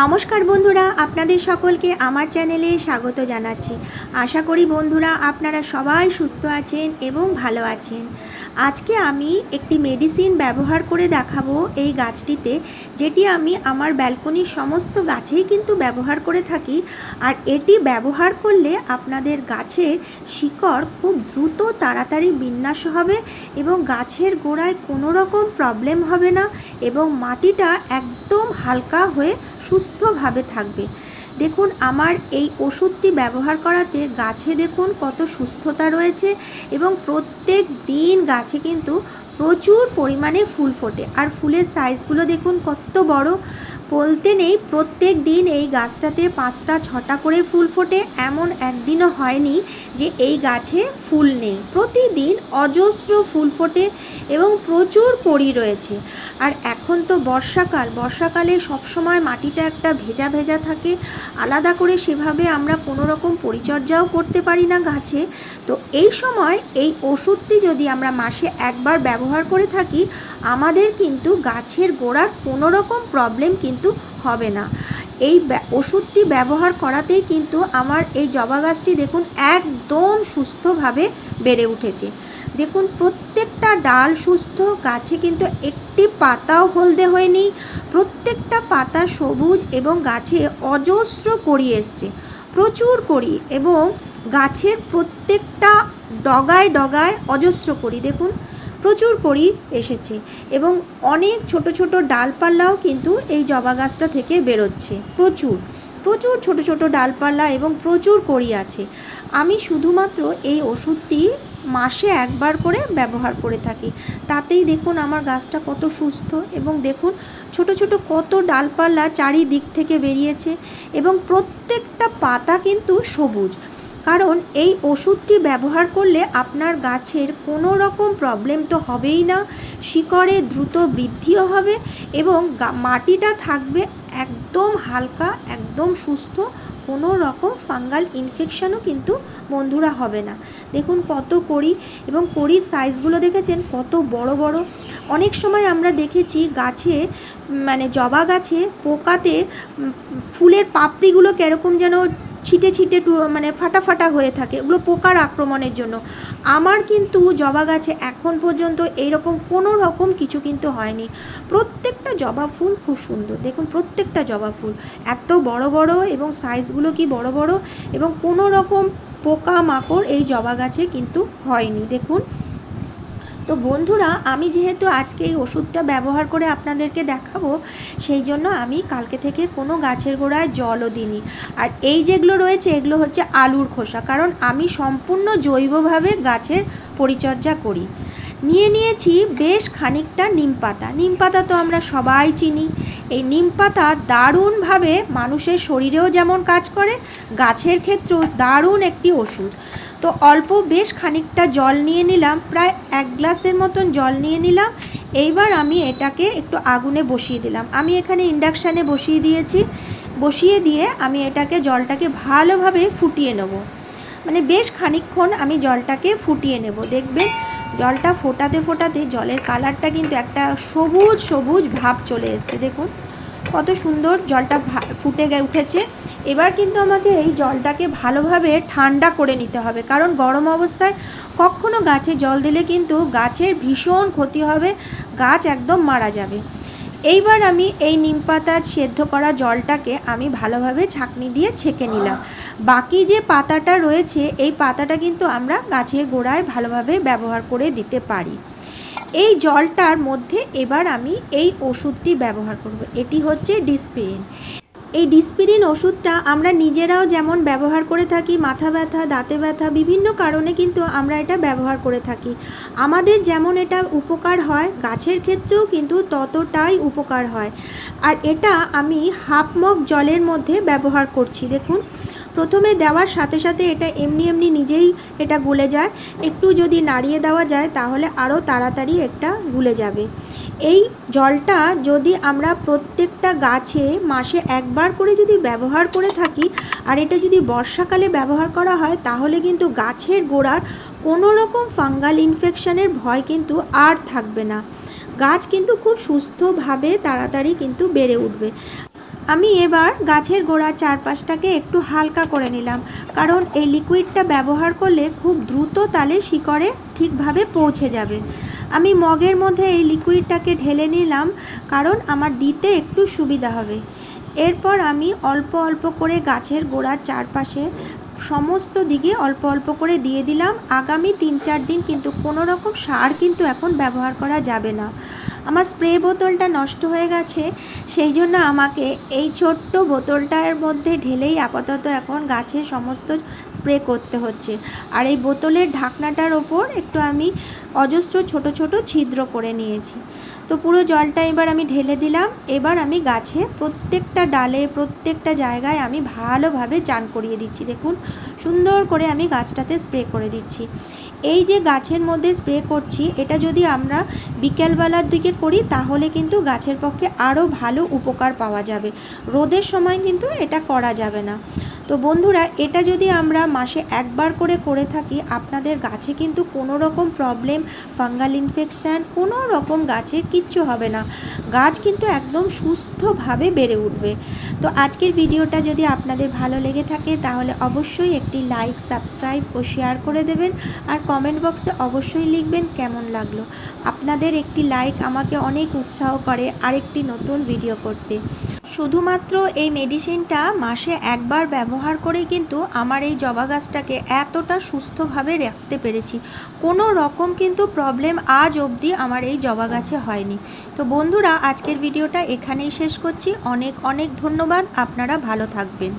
নমস্কার বন্ধুরা, আপনাদের সকলকে আমার চ্যানেলে স্বাগত জানাচ্ছি। আশা করি বন্ধুরা আপনারা সবাই সুস্থ আছেন এবং ভালো আছেন। আজকে আমি একটি মেডিসিন ব্যবহার করে দেখাবো এই গাছটিতে, যেটি আমি আমার ব্যালকনির সমস্ত গাছেই কিন্তু ব্যবহার করে থাকি। আর এটি ব্যবহার করলে আপনাদের গাছের শিকড় খুব দ্রুত তাড়াতাড়ি বিন্যাস হবে এবং গাছের গোড়ায় কোনো রকম প্রবলেম হবে না এবং মাটিটা একদম হালকা হয়ে সুস্থভাবে থাকবে। দেখুন, আমার এই ওষুধটি ব্যবহার করাতে গাছে দেখুন কত সুস্থতা রয়েছে এবং প্রত্যেক দিন গাছে কিন্তু প্রচুর পরিমাণে ফুল ফোটে। আর ফুলের সাইজগুলো দেখুন কত বড়। বলতে নেই, প্রত্যেক দিন এই গাছটাতে পাঁচটা, ছটা করে ফুল ফোটে। এমন একদিনও হয়নি যে এই গাছে ফুল নেই। প্রতিদিন অজস্র ফুল ফোটে এবং প্রচুর কড়ি রয়েছে। আর এখন তো বর্ষাকাল। বর্ষাকালে সবসময় মাটিটা একটা ভেজা ভেজা থাকে। আলাদা করে সেভাবে আমরা কোনো রকম পরিচর্যাও করতে পারি না গাছে। তো এই সময় এই ওষুধটি যদি আমরা মাসে একবার ব্যবহার করে থাকি, আমাদের কিন্তু গাছের গোড়ার কোনো রকম প্রবলেম কিন্তু হবে না। এই ওষুধটি ব্যবহার করাতেই কিন্তু আমার এই জবা গাছটি দেখুন একদম সুস্থভাবে বেড়ে উঠেছে। দেখুন প্রত্যেকটা ডাল সুস্থ, গাছে কিন্তু একটি পাতাও হলদে হয়নি। প্রত্যেকটা পাতা সবুজ এবং গাছে অজস্র কড়ি এসছে। প্রচুর করি এবং গাছের প্রত্যেকটা ডগায় ডগায় অজস্র করি দেখুন প্রচুর করি এসেছে এবং অনেক ছোট ছোট ডালপাল্লাও কিন্তু এই জবা গাছটা থেকে বেরোচ্ছে, প্রচুর। প্রচুর ছোট ছোট ডালপাল্লা এবং প্রচুর কড়ি আছে। আমি শুধুমাত্র এই ওষুধটি মাসে একবার করে ব্যবহার করে থাকি। তাতেই দেখুন আমার গাছটা কত সুস্থ এবং দেখুন ছোট ছোট কত ডালপাল্লা চারিদিক থেকে বেরিয়েছে এবং প্রত্যেকটা পাতা কিন্তু সবুজ। কারণ এই ওষুধটি ব্যবহার করলে আপনার গাছের কোনো রকম প্রবলেম তো হবেই না, শিকড়ে দ্রুত বৃদ্ধিও হবে এবং মাটিটা থাকবে একদম হালকা, একদম সুস্থ, কোনো রকম ফাঙ্গাল ইনফেকশানও কিন্তু বন্ধুরা হবে না। দেখুন কত কড়ি এবং কড়ির সাইজগুলো দেখেছেন কত বড় বড়। অনেক সময় আমরা দেখেছি গাছে মানে জবা গাছে পোকাতে ফুলের পাপড়িগুলো কীরকম যেন ছিটে ছিটে মানে ফাটা ফাটা হয়ে থাকে। ওগুলো পোকার আক্রমণের জন্য। আমার কিন্তু জবা গাছে এখন পর্যন্ত এইরকম কোনো রকম কিছু কিন্তু হয়নি। প্রত্যেকটা জবা ফুল খুব সুন্দর। দেখুন, প্রত্যেকটা জবা ফুল। এত বড় বড় এবং সাইজগুলো কি বড় বড় এবং কোনো রকম পোকা মাকড় এই জবা গাছে কিন্তু হয়নি। দেখুন তো বন্ধুরা, আমি যেহেতু আজকে এই ওষুধটা ব্যবহার করে আপনাদেরকে দেখাবো, সেই জন্য আমি কালকে থেকে কোনো গাছের গোড়ায় জলও দিইনি। আর এই যেগুলো রয়েছে, এগুলো হচ্ছে আলুর খোসা, কারণ আমি সম্পূর্ণ জৈবভাবে গাছের পরিচর্যা করি। নিয়ে নিয়েছি বেশ খানিকটা নিম পাতা। নিম পাতা তো আমরা সবাই চিনি। এই নিম পাতা দারুণভাবে মানুষের শরীরেও যেমন কাজ করে, গাছের ক্ষেত্রেও দারুণ একটি ওষুধ। তো অল্প বেশ খানিকটা জল নিয়ে নিলাম, প্রায় এক গ্লাসের মতন জল নিয়ে নিলাম। এইবার আমি এটাকে একটু আগুনে বসিয়ে দিলাম। আমি এখানে ইন্ডাকশানে বসিয়ে দিয়েছি। বসিয়ে দিয়ে আমি এটাকে, জলটাকে ভালোভাবে ফুটিয়ে নেব। মানে বেশ খানিকক্ষণ আমি জলটাকে ফুটিয়ে নেব। দেখবেন, জলটা ফোটাতে ফোটাতে জলের কালারটা কিন্তু একটা সবুজ সবুজ ভাব চলে এসছে। দেখুন, কত সুন্দর জলটা ফুটে উঠেছে। এবার কিন্তু আমাকে এই জলটাকে ভালোভাবে ঠান্ডা করে নিতে হবে। কারণ গরম অবস্থায় কখনো গাছে জল দিলে কিন্তু গাছের ভীষণ ক্ষতি হবে, গাছ একদম মারা যাবে। এইবার আমি এই নিম পাতা সেদ্ধ করা জলটাকে আমি ভালোভাবে ছাঁকনি দিয়ে ছেঁকে নিলাম। বাকি যে পাতাটা রয়েছে, এই পাতাটা কিন্তু আমরা গাছের গোড়ায় ভালোভাবে ব্যবহার করে দিতে পারি। এই জলটার মধ্যে এবার আমি এই ওষুধটি ব্যবহার করব। এটি হচ্ছে ডিসপিরিন। এই ডিসপিরিন ওষুধটা আমরা নিজেরাও যেমন ব্যবহার করে থাকি, মাথা ব্যথা, দাঁতে ব্যথা, বিভিন্ন কারণে কিন্তু আমরা এটা ব্যবহার করে থাকি। আমাদের যেমন এটা উপকার হয়, গাছের ক্ষেত্রেও কিন্তু ততটাই উপকার হয়। আর এটা আমি হাফ মগ জলের মধ্যে ব্যবহার করছি, দেখুন। প্রথমে দেওয়ার সাথে সাথে এটা এমনি এমনি নিজেই এটা গলে যায়। একটু যদি নাড়িয়ে দেওয়া যায়, তাহলে আরও তাড়াতাড়ি একটা গুলে যাবে। এই জলটা যদি আমরা প্রত্যেকটা গাছে মাসে একবার করে যদি ব্যবহার করে থাকি, আর এটা যদি বর্ষাকালে ব্যবহার করা হয়, তাহলে কিন্তু গাছের গোড়ার কোনো রকম ফাঙ্গাল ইনফেকশনের ভয় কিন্তু আর থাকবে না। গাছ কিন্তু খুব সুস্থভাবে তাড়াতাড়ি কিন্তু বেড়ে উঠবে। আমি এবার গাছের গোড়ার চারপাশটাকে একটু হালকা করে নিলাম, কারণ এই লিকুইডটা ব্যবহার করলে খুব দ্রুত তালে শিকড়ে ঠিকভাবে পৌঁছে যাবে। আমি মগের মধ্যে এই লিকুইডটাকে ঢেলে নিলাম, কারণ আমার দিতে একটু সুবিধা হবে। এরপর আমি অল্প অল্প করে গাছের গোড়ার চারপাশে সমস্ত দিকে অল্প অল্প করে দিয়ে দিলাম। আগামী তিন চার দিন কিন্তু কোনো রকম সার কিন্তু এখন ব্যবহার করা যাবে না। আমার স্প্রে বোতলটা নষ্ট হয়ে গেছে, সেই জন্য আমাকে এই ছোট্ট বোতলটার মধ্যে ঢেলেই আপাতত এখন গাছে সমস্ত স্প্রে করতে হচ্ছে। আর এই বোতলের ঢাকনাটার ওপর একটু আমি অজস্র ছোট ছোট ছিদ্র করে নিয়েছি। তো পুরো জলটা এবার আমি ঢেলে দিলাম, এবার আমি গাছে প্রত্যেকটা ডালে, প্রত্যেকটা জায়গায় আমি ভালোভাবে চান করিয়ে দিচ্ছি। দেখুন, সুন্দর করে আমি গাছটাতে স্প্রে করে দিচ্ছি। এই যে গাছের মধ্যে স্প্রে করছি, এটা যদি আমরা বিকেলবেলার দিকে করি, তাহলে কিন্তু গাছের পক্ষে আরও ভালো উপকার পাওয়া যাবে। রোদের সময় কিন্তু এটা করা যাবে না। তো বন্ধুরা, এটা যদি আমরা মাসে একবার করে করে থাকি, আপনাদের গাছে কিন্তু কোনো রকম প্রবলেম ফাঙ্গাল ইনফেকশান কোনো রকম গাছের কিচ্ছু হবে না। গাছ কিন্তু একদম সুস্থভাবে বেড়ে উঠবে। তো আজকের ভিডিওটা যদি আপনাদের ভালো লেগে থাকে, তাহলে অবশ্যই একটি লাইক সাবস্ক্রাইব ও শেয়ার করে দেবেন। আর কমেন্ট বক্সে অবশ্যই লিখবেন কেমন লাগল। আপনাদের একটি লাইক আমাকে অনেক উৎসাহ করে আরেকটি নতুন ভিডিও করতে। শুধুমাত্র এই মেডিসিনটা মাসে একবার ব্যবহার করেই কিন্তু আমার এই জবা গাছটাকে এতটা সুস্থভাবে রাখতে পেরেছি। কোনো রকম কিন্তু প্রবলেম আজ অবধি আমার এই জবা গাছে হয়নি। তো বন্ধুরা, আজকের ভিডিওটা এখানেই শেষ করছি। অনেক অনেক ধন্যবাদ। আপনারা ভালো থাকবেন।